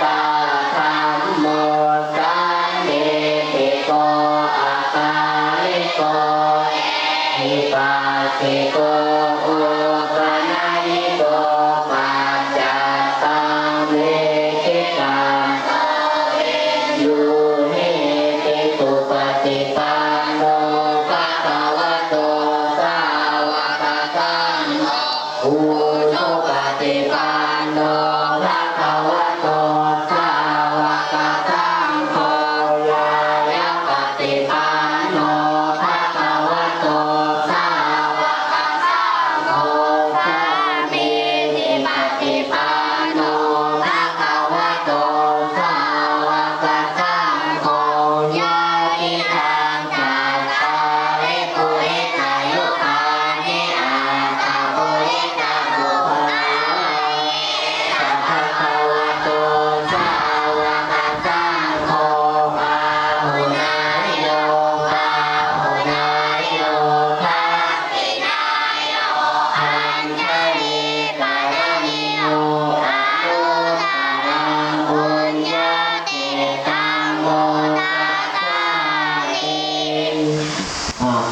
Bye.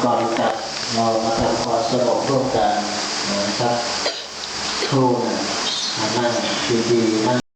บางจัดเรามาทำความสงบร่วมกันนะครับครูนั่งดีๆนั่ง